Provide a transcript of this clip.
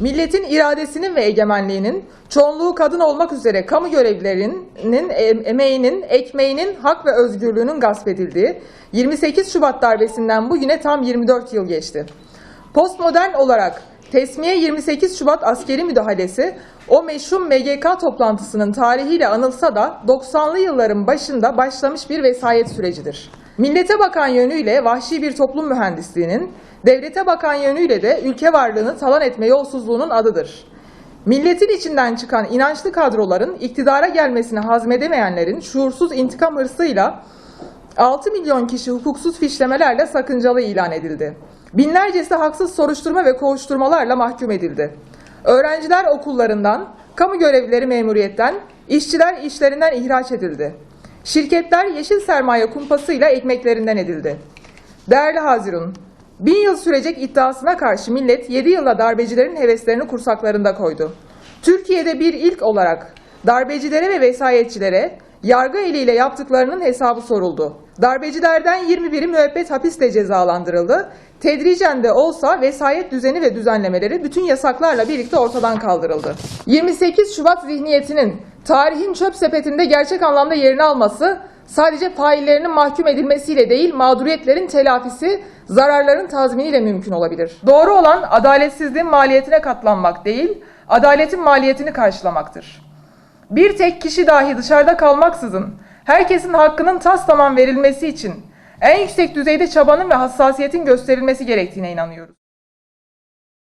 Milletin iradesinin ve egemenliğinin, çoğunluğu kadın olmak üzere kamu görevlilerinin em- emeğinin, ekmeğinin, hak ve özgürlüğünün gasp edildiği 28 Şubat darbesinden bugüne tam 24 yıl geçti. Postmodern olarak Tesmiye 28 Şubat askeri müdahalesi o meşhum MGK toplantısının tarihiyle anılsa da 90'lı yılların başında başlamış bir vesayet sürecidir. Millete bakan yönüyle vahşi bir toplum mühendisliğinin, devlete bakan yönüyle de ülke varlığını talan etme yolsuzluğunun adıdır. Milletin içinden çıkan inançlı kadroların iktidara gelmesini hazmedemeyenlerin şuursuz intikam hırsıyla 6 milyon kişi hukuksuz fişlemelerle sakıncalı ilan edildi. Binlercesi haksız soruşturma ve kovuşturmalarla mahkum edildi. Öğrenciler okullarından, kamu görevlileri memuriyetten, işçiler işlerinden ihraç edildi. Şirketler yeşil sermaye kumpasıyla ekmeklerinden edildi. Değerli Hazirun, bin yıl sürecek iddiasına karşı millet 7 yılda darbecilerin heveslerini kursaklarında koydu. Türkiye'de bir ilk olarak darbecilere ve vesayetçilere yargı eliyle yaptıklarının hesabı soruldu. Darbecilerden 21'i müebbet hapisle cezalandırıldı. Tedricen de olsa vesayet düzeni ve düzenlemeleri bütün yasaklarla birlikte ortadan kaldırıldı. 28 Şubat zihniyetinin tarihin çöp sepetinde gerçek anlamda yerini alması sadece faillerinin mahkum edilmesiyle değil, mağduriyetlerin telafisi, zararların tazminiyle mümkün olabilir. Doğru olan adaletsizliğin maliyetine katlanmak değil, adaletin maliyetini karşılamaktır. Bir tek kişi dahi dışarıda kalmaksızın herkesin hakkının tas tamam verilmesi için en yüksek düzeyde çabanın ve hassasiyetin gösterilmesi gerektiğine inanıyoruz.